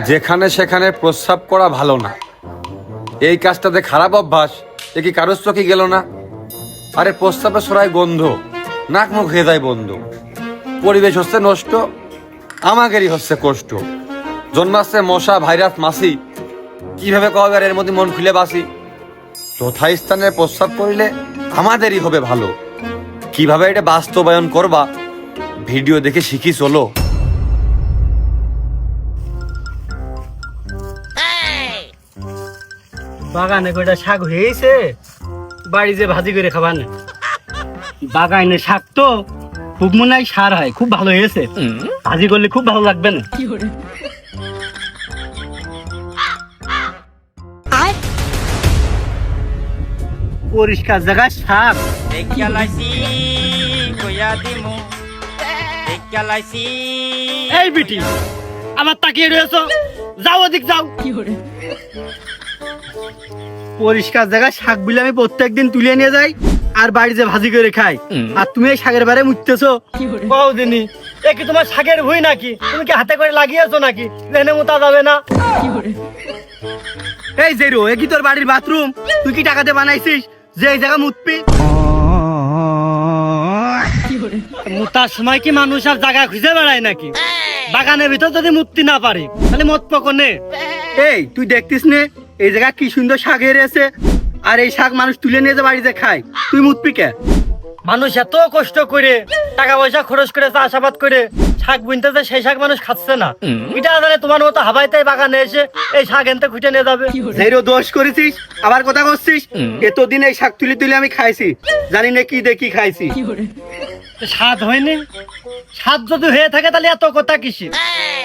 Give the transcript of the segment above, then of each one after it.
যেখানে সেখানে প্রস্রাব করা ভালো না। এই কাজটাতে খারাপ অভ্যাস, এ কি কারোর চোখে গেল না? আরে প্রস্রাবে সরাই গন্ধ, নাক মুখ হয়ে যায় বন্ধ। পরিবেশ হচ্ছে নষ্ট, আমাদেরই হচ্ছে কষ্ট। জন্মাচ্ছে মশা, ভাইরাস মাসি কীভাবে কবে এর মধ্যে মন খুলে বাসি যথাস্থানে প্রস্রাব করিলে আমাদেরই হবে ভালো। কীভাবে এটা বাস্তবায়ন করবা, ভিডিও দেখে শিখি, চলো। বাগানে কয়টা শাক হয়েছে? বাড়ি যে ভাজি করে খাবার না বাগানে শাক তো খুব মনে হয় সার হয় খুব ভালো হয়েছে। ভাজি করলে খুব ভালো লাগবে না। পরিষ্কার কইয়া দিমু। এই বিটি আমার তাকিয়ে রয়েছ। যাও ওদিক যাও। পরিষ্কার জায়গায় শাক বিলে আমি প্রত্যেকদিন তুলে নিয়ে যাই আর বাড়িতে ভাজি করে খাই। আর তুমি এই শাকের বারে মুততেছো কদিনই এ কি তোমার শাকের ভুই নাকি? তুমি কি হাতে করে লাগিয়েছো নাকি? এনে মোতা যাবে না। এই জেরো এ কি তোর বাড়ির বাথরুম? তুই কি টাকাতে বানাইছিস? যে এই জায়গা মুতবি। মুতার সময় কি মানুষ আর জায়গা খুঁজে বেড়ায় নাকি? বাগানের ভিতর যদি মুক্তি না পারে তাহলে মত পকনে। এই তুই দেখতিস নে? এই জায়গা কি সুন্দর শাক হেরেছে আর এই শাক মানুষ তুলে নিয়ে যে বাড়িতে খায়। তুই মুদপিকে মানুষ এত কষ্ট করে টাকা পয়সা খরচ করে চাষাবাদ করে শাক বুনতেছে সেই শাক মানুষ খাচ্ছে না। এটা জানে তোমার মতো হাবাইতে বাগানে এসে এই শাক এনতে খুঁটে নিয়ে যাবে। যেরো দোষ করেছিস? আবার কথা করছিস এতদিন এই শাক তুলি তুলি আমি খাইছি। জানি না কি দেখি খাইছি। স্বাদ হয়নি। স্বাদ যদি হয়ে থাকে তাহলে এত কথা কিসি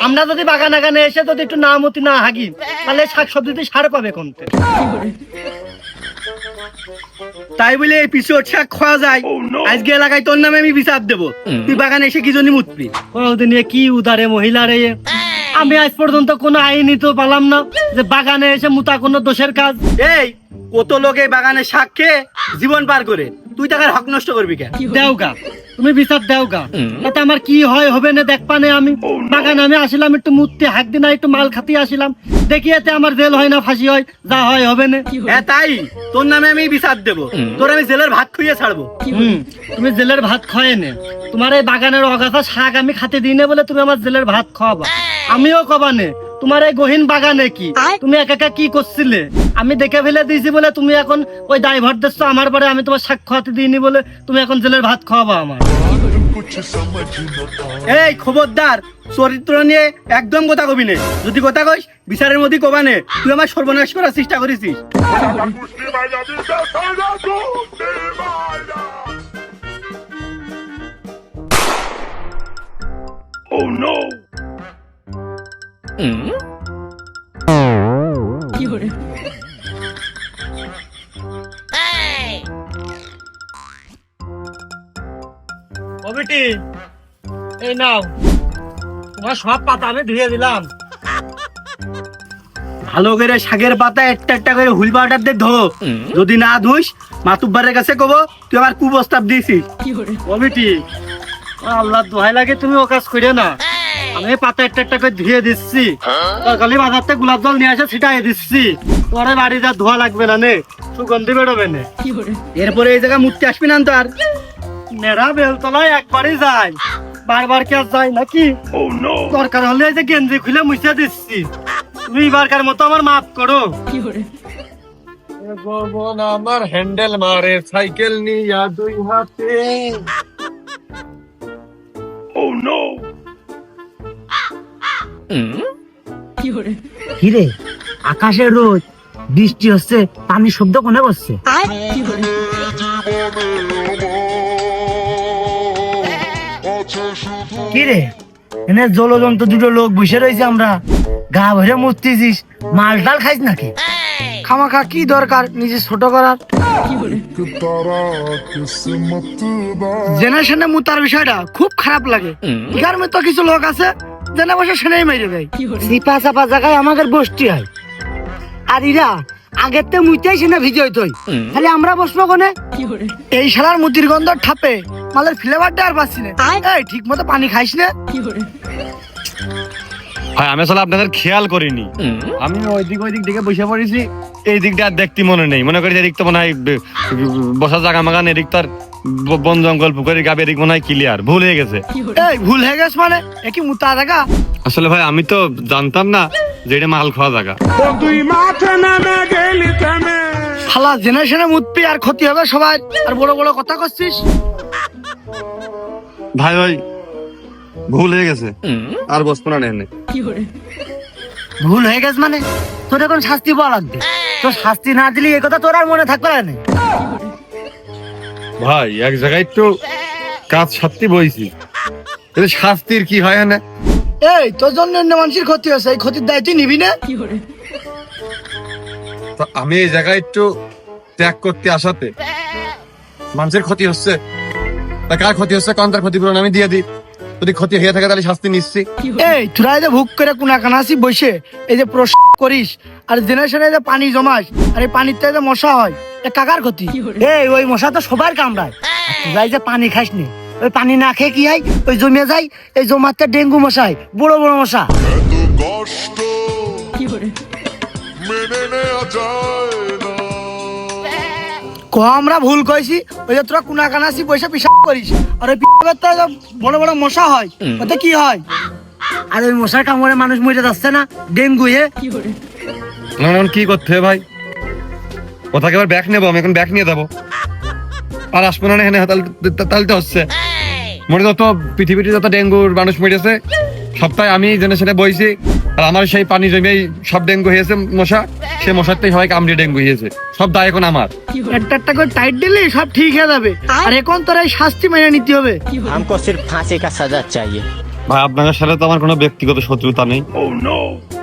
আমরা যদি বাগান আগানে এসে যদি একটু না মতি না হাগি তাহলে শাক সবজিতে সার পাবে কোনতে? তাই বলে এই পিছু শাক খাওয়া যায়। আজকে এলাকায় তোর নামে আমি বিচার দেবো। তুই বাগানে এসে কি জন্য মুতবি কি উদারে মহিলা রে। এ? আমি আজ পর্যন্ত কোনো আইনি তো পালাম না যে বাগানে এসে মুতা কোনো দোষের কাজ। এই কত লোক বাগানে শাক খেয়ে জীবন পার করে? তুই টাকার হক নষ্ট করবি কেন? দেও গা তুমি বিচার দেও গা তাতে আমার কি হয় হবে না দেখ পানে আমি। বাগানে আমি আসিলাম একটু মুততে হাক দিন একটু মাল খাতে আসিলাম। দেখি এতে আমার জেল হয় না ফাঁসি হয় যা হয় হবে না। হ্যাঁ তাই? তোর নামে আমি বিচার দেবো। তোর আমি জেলের ভাত খুইয়ে ছাড়বো। হুম, তুমি জেলের ভাত খাওয়াই নে। তোমার এই বাগানের অগাছা শাক আমি খাতে দিই না বলে তুমি আমার জেলের ভাত খাওয়াবা। আমিও কবানে তোমার এই গহীন বাগানে কি? তুমি একা একা কি করছিলে? আমি দেখে ফেলে দিয়েছি বলে তুমি এখন ওই ড্রাইভার দিচ্ছ আমার পরে আমি তোমার শাক খাওয়াতে দিইনি বলে তুমি এখন জেলের ভাত খাওয়াবা আমার এই খবরদার চরিত্র নিয়ে একদম কথা কবি নে। যদি কথা কইস বিচারের মধ্যে কবানে তুই আমার সর্বনাশ করার চেষ্টা করেছিস। ও বেটি এই নাও। তোমার সব পাতা আমি ধুয়ে দিলাম। ভালো করে শাকের পাতা একটা একটা করে হুল পাউডার দিয়ে ধো। যদি না ধুইস মাতুব্বারের কাছে কব তুই আমার কুপ্রস্তাব দিয়েছিস। ও আল্লাহ দোহাই লাগে তুমি ও কাজ করে না। আমি পাতা একটা একটা করে ধুয়ে দিচ্ছি। কালি বাজার থেকে গোলাপ জল নিয়ে আসে ছিটাই দিচ্ছি। তোমার বাড়ি যা ধোয়া লাগবে না নে সুগন্ধি বেরোবে না। এরপরে এই জায়গায় মুক্তি আসবি না তো আর নেড়া বেলতলায় একবারই যায় বারবার কে আর যায় নাকি? দরকার হলে এই যে গেঞ্জি খুলে মুছে দিচ্ছি। তুমি এবারকার মতো আমার মাফ করো। বোন আমার হ্যান্ডেল মারে সাইকেল নিয়া দুই হাতে। কিরে আকাশের রোদ বৃষ্টি হচ্ছে পানির শব্দ কোনে বসছে কিরে এনে জলজন্ত দুটো লোক বসে রয়েছে আমরা। গা ভরে মরতেছিস মাল টাল খাইস নাকি? খামাখা কি দরকার নিজে ছোট করার? জেনারেশনে মুতার বিষয়টা খুব খারাপ লাগে ইকার মতো কিছু লোক আছে জেনে বসে সেনেই মেরে দেয়। সিপা চাপা জায়গায় আমাদের বসতি হয়। আর ইরা আগের তো মুইতেই সেনে ভিজয় তাহলে আমরা বসবো কোনে? এই শালার গন্ধ ঠাপে মালের ফ্লেভারটা আর পাচ্ছি না। এই ঠিক মতো পানি খাইস না। ভাই আমি আসলে আপনাদের খেয়াল করিনি। আমি ওই দিক ওই দিক দিকে বসে পড়েছি। এই দিকটা আর দেখতে মনে নেই। মনে করি এদিক তো মনে হয় বসার জায়গা মাগান এদিক তো আর বন জঙ্গল পুকুরের গাবে এদিক মনে হয় ক্লিয়ার ভুল হয়ে গেছে। এই ভুল হয়ে গেছে মানে? এ কি মুতা জায়গা আসলে ভাই আমি তো জানতাম না যে এটা মাল খাওয়া জায়গা শালা জেনারেশনে মুতপি আর ক্ষতি হবে সবাই। আর বড় বড় কথা করছিস? ভাই ভাই ভুল হয়ে গেছে। আর বসবো না নেই ভুল হয়ে গেছে মানে? তোর এখন শাস্তি পাওয়া লাগবে। তোর শাস্তি না দিলে এই কথা তোর আর মনে থাকবে না ভাই এক জায়গায় তো কাজ সারতে বইছি। এটা শাস্তির কি হয় না এই তোর জন্য অন্য মানুষের ক্ষতি হয়েছে এই ক্ষতির দায় তুই নিবি না? কি তো আমি এই জায়গায় একটু ত্যাগ করতে আসাতে। মানুষের ক্ষতি হচ্ছে। তা কার ক্ষতি হচ্ছে? কোন ক্ষতিপূরণ আমি দিয়ে দিই। যদি ক্ষতি হয়ে থাকে তাহলে শাস্তি নিচ্ছি এই তোরা এই যে ভুক করে কোনা কানাসি বসে এই যে প্রশ্ন করিস আর জেনারেশনে যে পানি জমাস আর এই পানিতে যে মশা হয় এ কাকার ক্ষতি? এই ওই মশা তো সবার কামড়ায়। এই! যে পানি খাস নি ওই পানি না খেয়ে কি হয়? ওই জমে যায় এই জমাতে ডেঙ্গু মশাই বড় বড় মশা। কষ্ট মেনে নেওয়া আমরা ভুল কইছি ওই যে তোরা কোনা কানাসি পয়সা পিসাব করিস। আর ওই পিসাবের বড় বড় মশা হয়। ওতে কি হয়? আর ওই মশার কামড়ে মানুষ মরে যাচ্ছে না ডেঙ্গু হে। কি করতে হবে ভাই? কোথাকে এবার ব্যাগ নেব আমি এখন ব্যাগ নিয়ে যাব। আর আসব না এখানে তাহলে হচ্ছে। মনে যত পৃথিবীতে যত ডেঙ্গুর মানুষ মরেছে সপ্তাহে আমি জেনে সেনে বইছি। আর আমার সেই পানি জমেই সব ডেঙ্গু হয়েছে মশা সে মশারটাই সবাই কামড়িয়ে ডেঙ্গু হয়েছে সব দায় এখন আমার একটা একটা করে টাইট দিলে সব ঠিক হয়ে যাবে আর এখন তোর এই শাস্তি মেনে নিতে হবে हमको सिर्फ फांसी का सजा चाहिए ভাই আপনাদের সাথে তো আমার কোনো ব্যক্তিগত শত্রুতা নেই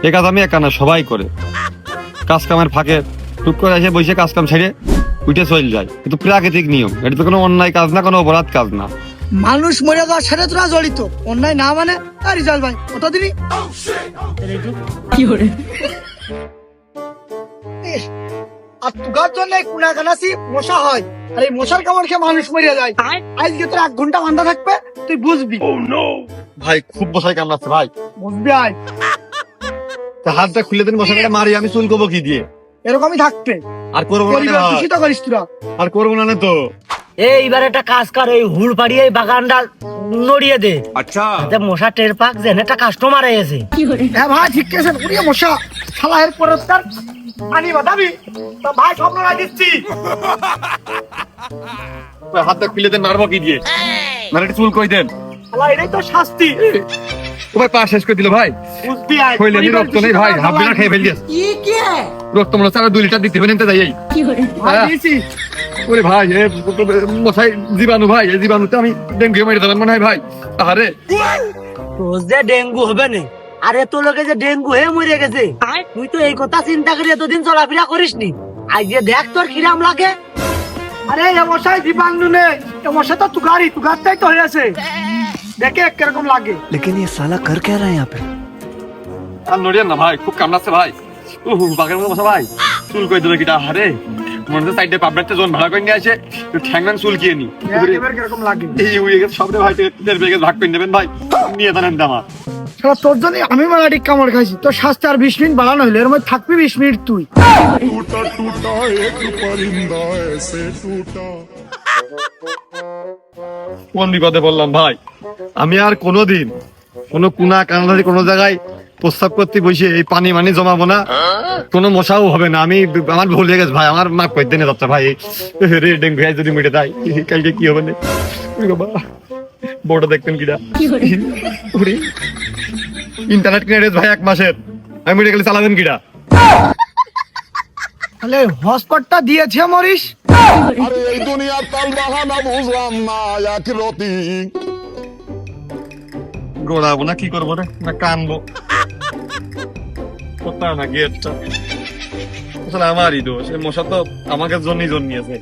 এ কাজ আমি একা না সবাই করে কাজ কামের ফাঁকে টুক করে এসে বসে কাজ কাম ছেড়ে উঠে চলে যায় কিন্তু প্রাকৃতিক নিয়ম এটা তো কোনো অন্যায় কাজ না কোনো অপরাধ কাজ না মানুষ মরে যাওয়ার সাথে তোরা জড়িত। অন্যায় না মানে আর রিজাল ভাই কত দিনই আর তুগার জন্য এই কুনা কানাসি মশা হয়। আর এই মশার কামড় খেয়ে মানুষ মরে যায়। আজকে তোর এক ঘণ্টা বান্ধা থাকবে তুই বুঝবি। ভাই খুব বসাই কামড়াচ্ছে ভাই। বুঝবি আয়। হাতটা খুলে দিন মশাটা মারি আমি চুল কবো কি দিয়ে? এরকমই থাকবে আর করব না দূষিত করিস তোরা। আর করব না তো। এইবার একটা কাজ কর এই হুড় পাড়িয়ে এই বাগানটা নড়িয়ে দে। আচ্ছা। যাতে মশা টের পাক যেন একটা কাস্টমার এসে। হ্যাঁ ভাই ঠিক আছে উড়িয়ে মশা শালা এর পরে তার পানি বাঁধাবি তা ভাই স্বপ্ন না দিচ্ছি। হাতটা খুলে দেন মারবো কি দিয়ে? মানে চুল কই দেন? শালা এটাই তো শাস্তি। ও পা শেষ করে দিল ভাই। আয়। কইলে রক্ত নেই ভাই। হাফ বিনা খেয়ে ফেলিস রক্ত মনে হচ্ছে দুই লিটার দিতে তো যাই ওরে ভাই মশাই জীবাণু ভাই এই জীবাণুতে আমি ডেঙ্গু মেরে দেবেন মনে হয় ভাই। আরে তোর যে ডেঙ্গু হবে না আরে তোর লোকে যে ডেঙ্গু হয়ে মরে গেছে তুই তো এই কথা চিন্তা করে এতদিন চলাফেরা করিস নি আজ যে দেখ তোর কিরাম লাগে। আরে এ মশাই জীবাণু নেই এ মশা তো তুগারি তুগারটাই তো হয়েছে দেখে কীরকম লাগে। আর নড়িয়েন না ভাই খুব কামড়াচ্ছে ভাই। উহ বাঘের মতো বসা ভাই। চুল কই দিল কিটা? হারে মনে হচ্ছে সাইডে পাবলারটা জোন ভাড়া করে নিয়ে আসে। ঠ্যাংম্যান চুল কিয়ে নি। এই উই সবরে ভাই তেলের বেগে ভাগ করে নেবেন ভাই। নিয়ে জানেন দামা শালা তোর জন্য আমি মারাটি কামড় খাইছি। তোর স্বাস্থ্য আর বিশ মিনিট বাড়ানো হইল এর মধ্যে থাকবি বিশ মিনিট তুই। কোন বিপদে বললাম ভাই? আমি আর কোনোদিন কোনো কুনা কানাধারি কোনো জায়গায় প্রস্তাব করতে বসে এই পানি মানি জমাবো না। কোনো মশাও হবে না। আমি আমার ভুল হয়ে গেছে ভাই। আমার মাপ করে দেনে যাচ্ছে ভাই। রে ডেঙ্গু হয়ে যদি মিটে দেয় কালকে কি হবে না? বড় দেখতেন ওরে ইন্টারনেট কিনে ভাই এক মাসের। আমি মিটে গেলে চালাবেন কিরা তাহলে হসপটটা দিয়েছে মরিস? আরে এই দুনিয়ার তাল বাহানা বুঝলাম না এক রতি। গোড়াবো না কি করব রে? না কানবো। কোথাও না আসলে আমারই দোষ। এই মশা তো আমাকে জন্যই জন্মিয়েছে।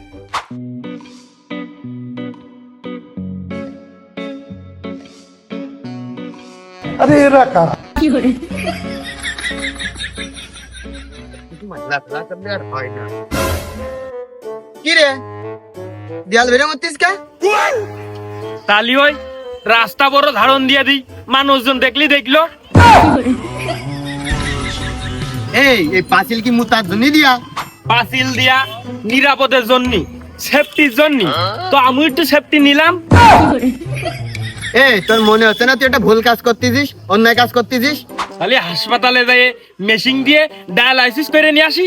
আরে এরা কারা? কি রে? দেয়াল বেড়ে মরতিস কে? তালি ওই রাস্তা বড় ধারণ দিয়ে দিই। মানুষজন দেখলি দেখল? এই এই পাঁচিল কি মুতার জন্য দিয়া? পাঁচিল দিয়া নিরাপদের জন্য সেফটির জন্য। তো আমি একটু সেফটি নিলাম। এই তোর মনে হচ্ছে না তুই একটা ভুল কাজ করতেছিস? অন্যায় কাজ করতেছিস? তাহলে হাসপাতালে যাই মেশিন দিয়ে ডায়ালাইসিস করে নিয়ে আসি।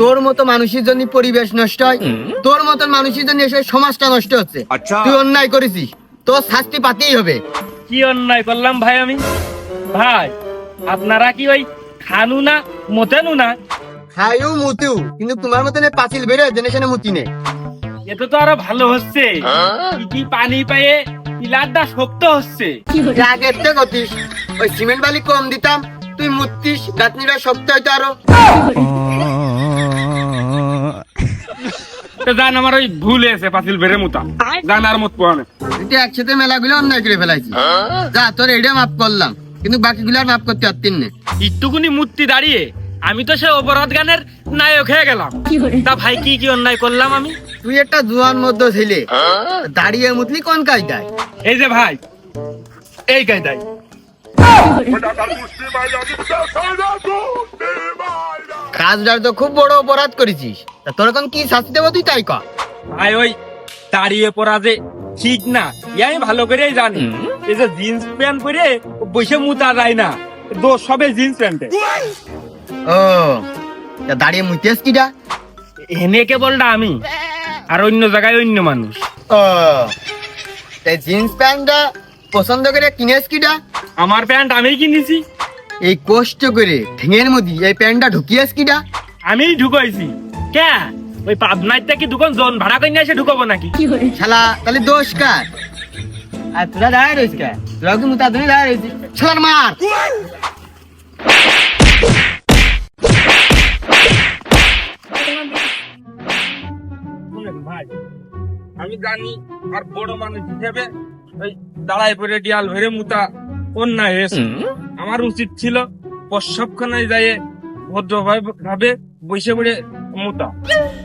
তোর মতো মানুষের জন্য পরিবেশ নষ্ট হয়। তোর মতন মানুষের জন্য এসে সমাজটা নষ্ট হচ্ছে। তুই অন্যায় করেছিস। তোর শাস্তি পাতেই হবে। কি অন্যায় করলাম ভাই আমি? ভাই আপনারা কি ওই খানু না মতেনু না? খাইও মুতিও কিন্তু তোমার মতন এই পাঁচিল বেরো জেনে শুনে মুতি নে এতে তো আরও ভালো হচ্ছে। কি কি পানি পেয়ে পিলারটা শক্ত হচ্ছে। আগে একটা গতিস ওই সিমেন্ট বালি কম দিতাম তুই মুতিস গাঁথনিটা শক্ত হইতো আরও। জান আমার ওই ভুল হয়েছে পাতিল বেড়ে মুতা। জান আর মত পোয়ানে তুই একসাথে মেলাগুলো অন্যায় করে ফেলাইছি যা তোর এটা মাফ করলাম। কিন্তু বাকিগুলো আর মাফ করতে পারতিন না। একটুকুনি মূর্তি দাঁড়িয়ে আমি তো সে অপরাধ গানের নায়ক হয়ে গেলাম। তা ভাই কি কি অন্যায় করলাম আমি? তুই একটা জুয়ান মধ্য ছেলে। দাঁড়িয়ে মুতলি কোন কাজটায় এই যে ভাই এই কায়দায়। কাজটার তো খুব বড় অপরাধ করেছিস। তা তোর এখন কি শাস্তি দেবো তুই তাই কর। ভাই ওই দাঁড়িয়ে পড়া যে ঠিক না ইয়ে আমি ভালো করেই জানি। এই যে জিন্স প্যান্ট পরে বসে মুতা যায় না দোষ সবে জিন্স প্যান্টে। ও তা দাঁড়িয়ে মুতিস কিটা এনে কেবলটা আমি আর অন্য জায়গায় অন্য মানুষ। ও তাই জিন্স প্যান্টটা পছন্দ করে কিনেস কিটা আমার প্যান্ট আমিই কিনেছি। এই কষ্ট করে ঠেঙের মধ্যে এই প্যান্টটা ঢুকিয়েস কিটা আমিই ঢুকাইছি। কে? ওই পাবনার থেকে দোকান জন ভাড়া করে নিয়ে এসে ঢুকাবো নাকি? শালা তাহলে দোষ কার আর তোরা দাঁড়ায় রয়েছিস কে তোরা কি মুতা ধরে দাঁড়ায় রয়েছিস শালার মার। ভাই আমি জানি আর বড় মানুষ হিসেবে ওই দাঁড়ায় পরে ডিয়াল ভরে মুতা অন্যায় হয়েছে। আমার উচিত ছিল প্রসবখানায় যাই ভদ্রভাবে ভাবে বসে পড়ে মুতা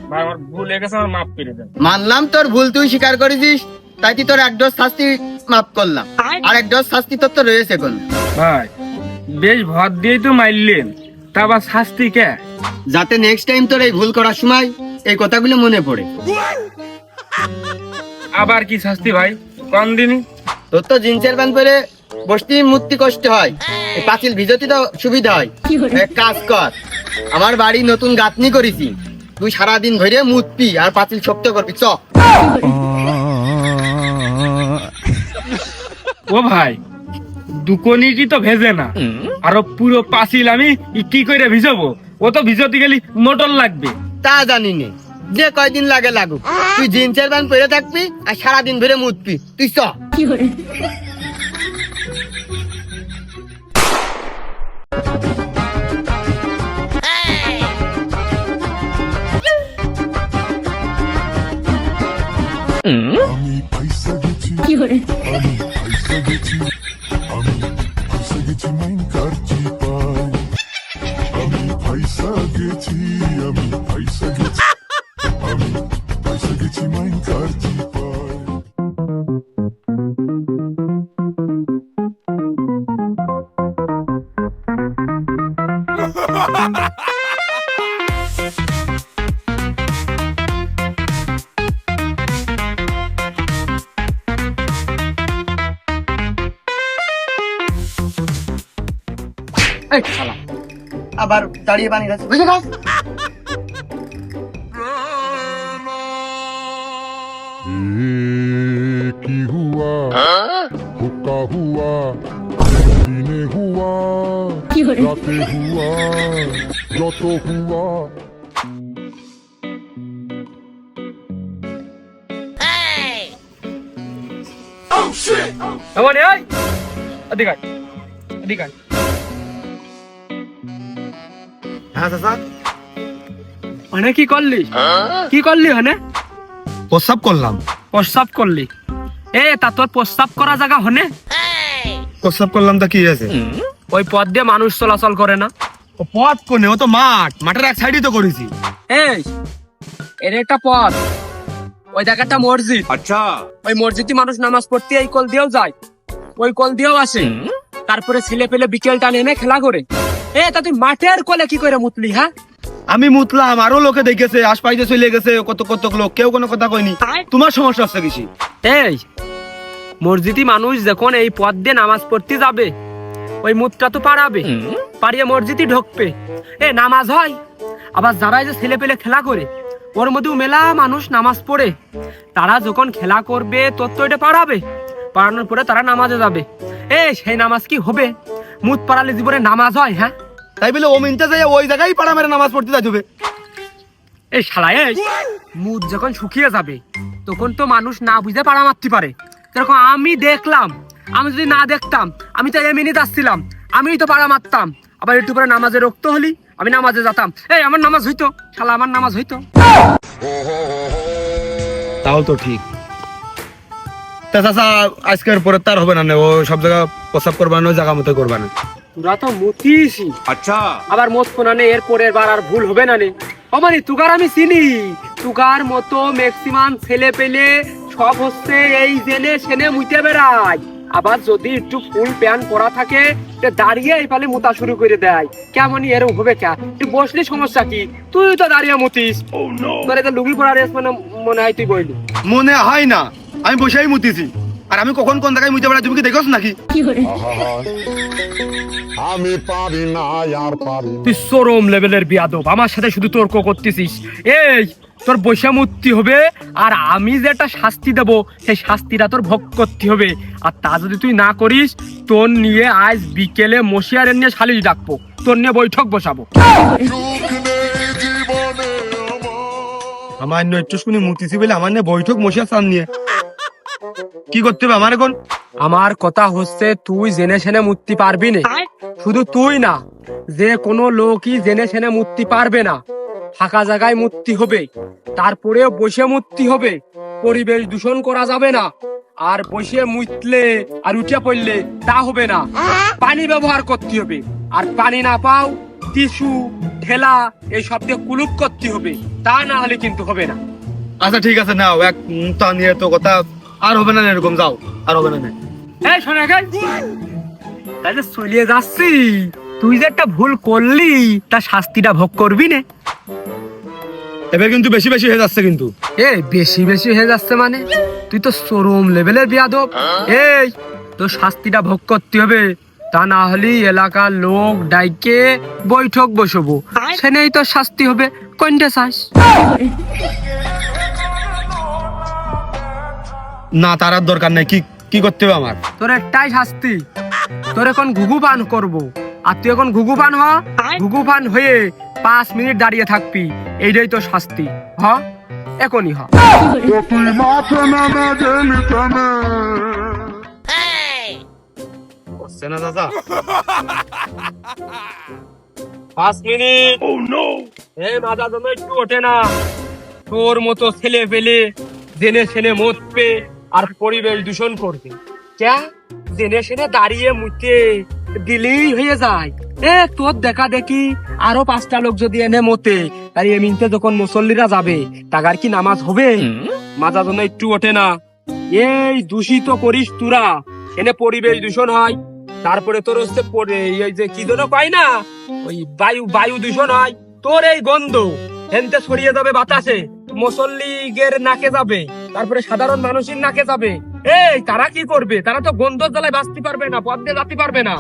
ভাই আমার ভুল হয়ে গেছে আমার মাফ করে দেন। মানলাম তোর ভুল তুই স্বীকার করেছিস তাই কি তোর এক ডোজ শাস্তি মাফ করলাম? আর এক ডোজ শাস্তি তোর তো রয়েছে কোন ভাই বেশ ভর দিয়েই তো মারলেন তা আবার শাস্তি কে? যাতে নেক্সট টাইম তোর এই ভুল করার সময় এই কথাগুলো মনে পড়ে। আবার কি শাস্তি ভাই? কোন দিনই তোর তো জিন্সের প্যান্ট পরে বসতে মূর্তি কষ্ট হয়। এই পাঁচিল ভিজতে তো সুবিধা হয়। এক কাজ কর আমার বাড়ি নতুন গাঁথনি করেছি। তুই সারাদিন ধরে মুতপি আর পাঁচিল শক্ত করবি চ। ও ভাই দুকনিটি তো ভেজে না? আরও পুরো পাঁচিল আমি কি করে ভিজাবো? ও তো ভিজাতে গেলি মোটর লাগবে। তা জানি নে। যে কয়দিন লাগে লাগুক। তুই জিন্সের প্যান্ট পরে থাকবি আর সারাদিন ধরে মুতপি তুই চ। গেছি আমি আবার দাঁড়িয়ে বানিয়ে আছে বুঝে গাছ? কি হুয়া? হুকা হুয়া? দিনে হুয়া? হুয়া? যত হুয়া? Oh shit! Oh, shit. Oh, shit. Oh, shit. হ্যাঁ চাচা। মানে কি করলি? কি করলি হনে? প্রস্রাব করলাম। প্রস্রাব করলি। এ তা তোর প্রস্রাব করা জায়গা হনে? প্রস্রাব করলাম তা কি আছে ওই পথ দিয়ে মানুষ চলাচল করে না। ও পথ কোনে? ও তো মাঠ। মাঠের এক সাইডই তো করেছি। এই এর একটা পথ। ওই দেখ একটা মসজিদ। আচ্ছা। ওই মসজিদে মানুষ নামাজ পড়তে এই কল দিয়েও যায়। ওই কল দিয়েও আসে। তারপরে ছেলে পেলে বিকেল টান এনে খেলা করে। এ তা তুই মাঠের কোলে কি করে মুতলি হ্যাঁ? আমি মুতলাম আরও লোকে দেখেছে আশপাশে চলে গেছে কত কত লোক কেউ কোনো কথা কয়নি। তোমার সমস্যা হচ্ছে কিছু এই মসজিদি মানুষ যখন এই পথ দিয়ে নামাজ পড়তে যাবে ওই মুতটা তো পারাবে পারিয়ে মসজিদই ঢুকবে। এ নামাজ হয় আবার যারা যে ছেলে পেলে খেলা করে ওর মধ্যেও মেলা মানুষ নামাজ পড়ে। তারা যখন খেলা করবে তোর তো এটা পারাবে পারানোর পরে তারা নামাজে যাবে। এ সেই নামাজ কি হবে? মুত পারালে জীবনে নামাজ হয় হ্যাঁ? তাই বলে ও মিনতে যাই ওই জায়গায় পাড়া মেরে নামাজ পড়তে যাবে এই শালা এই মুদ যখন শুকিয়ে যাবে তখন তো মানুষ না বুঝে পাড়া মারতে পারে। যেরকম আমি দেখলাম আমি যদি না দেখতাম আমি তো এমনি যাচ্ছিলাম আমি তো পাড়া মারতাম। আবার একটু পরে নামাজে রক্ত হলি আমি নামাজে যেতাম। এই আমার নামাজ হইতো শালা আমার নামাজ হইতো। তাও তো ঠিক। তা চাচা আজকের পরে তার হবে না নে, ও সব জায়গা প্রসাব করবা না ওই জায়গা মতো করবা না। তোরা তো মতিসি। আচ্ছা। আবার মত এর পরের বার আর ভুল হবে না নে। অমানি আমি চিনি। মতো ম্যাক্সিমাম ছেলে পেলে সব হচ্ছে এই জেনে সেনে মুইতে বেড়ায়। আবার যদি একটু ফুল প্যান্ট পরা থাকে তে দাঁড়িয়ে এই পালে মুতা শুরু করে দেয়। কেমনই এরকম হবে কে? তুই বসলি সমস্যা কি? তুই তো দাঁড়িয়ে মুতিস। তোর এটা লুঙ্গি পরা রেস মানে মনে হয় তুই বইলি। মনে হয় না। আমি বসেই মুতিছি। আর আমি কখন কোন জায়গায় মুতে বেড়াই তুমি কি দেখোস নাকি? আমি পারি না আর পারি তুই চরম লেভেলের বিয়াদব আমার সাথে শুধু তর্ক করতেছিস। এই তোর বৈশামূর্তি হবে আর আমি যেটা শাস্তি দেব সেই শাস্তিটা তোর ভোগ করতে হবে। আর তা যদি তুই না করিস তোর নিয়ে আজ বিকেলে মশিয়ারের নিয়ে শালিশ ডাকবো তোর নিয়ে বৈঠক বসাবো। আমার অন্য একটু শুনি মুতিছি বলে আমার নিয়ে বৈঠক মশিয়ার চান নিয়ে। কি করতে হবে আমার এখন? আমার কথা হচ্ছে তুই জেনে শুনে মুক্তি পারবি না। শুধু তুই না যে কোনো লোকই জেনে শুনে মুক্তি পারবে না। ফাঁকা জায়গায় মুক্তি হবে তারপরেও বসে মুক্তি হবে। পরিবেশ দূষণ করা যাবে না। আর বসে মুতলে আর উঠে পড়লে তা হবে না। পানি ব্যবহার করতে হবে। আর পানি না পাও টিস্যু ঠেলা এই সব দিয়ে কুলুপ করতে হবে। তা না হলে কিন্তু হবে না। আচ্ছা ঠিক আছে নাও এক তা নিয়ে তো কথা আর হবে না এরকম যাও। আর হবে না এই শোনা গেল তাহলে চলিয়ে যাচ্ছি। তুই যে একটা ভুল করলি তা শাস্তিটা ভোগ করবি না। এবার কিন্তু বেশি বেশি হয়ে যাচ্ছে কিন্তু। এ বেশি বেশি হয়ে যাচ্ছে মানে? তুই তো চরম লেভেলের বিয়াদব। এই তোর শাস্তিটা ভোগ করতে হবে। তা না হলে এলাকার লোক ডাইকে বৈঠক বসবো। সেনেই তোর শাস্তি হবে। কোনটা চাস? না তার আর দরকার নাই। কি কি করতে হবে আমার? তোর একটাই শাস্তি। তোর এখন ঘুঘু পান করব। আর তুই এখন ঘুঘু পান হ। ঘুঘু পান হয়ে পাঁচ মিনিট দাঁড়িয়ে থাকবি। এইটাই তো শাস্তি। হ? এখনই হ। দাদা? পাঁচ মিনিট। একটু ওঠে না। তোর মতো ছেলে পেলে জেনে সেনে মরবে। আর পরিবেশ দূষণ করবে। ক্যা? জেনে সেনে দাঁড়িয়ে মুতে দিলেই হয়ে যায়। এ তোর দেখা দেখি আরও পাঁচটা লোক যদি এনে মতে তাই এমিনতে যখন মুসল্লিরা যাবে তাগার কি নামাজ হবে? মাজা যেন একটু ওঠে না। এই দূষিত করিস তুরা। এনে পরিবেশ দূষণ হয়। তারপরে তোর হচ্ছে পরে এই যে কি যেন পাই না? ওই বায়ু বায়ু দূষণ হয়। তোর এই গন্ধ। হেনতে ছড়িয়ে যাবে বাতাসে। মুসল্লিগের নাকে যাবে। তারপরে সাধারণ মানুষের নাকে যাবে। এই তারা কি করবে? তারা তো গন্ধ জ্বালায় বাঁচতে পারবে না পথ দিয়ে যেতে পারবে না।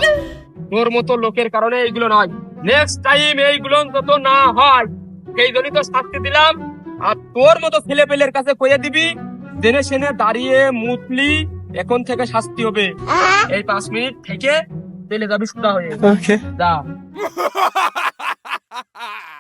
তোর মতো লোকের কারণে এইগুলো নয়। নেক্সট টাইম এইগুলো যত না হয়। সেই জন্যই তো শাস্তি দিলাম। আর তোর মতো ছেলে পেলের কাছে কয়ে দিবি জেনে সেনে দাঁড়িয়ে মুতলি এখন থেকে শাস্তি হবে। এই পাঁচ মিনিট থেকে পেলে যাবি সুদা হয়ে। যা।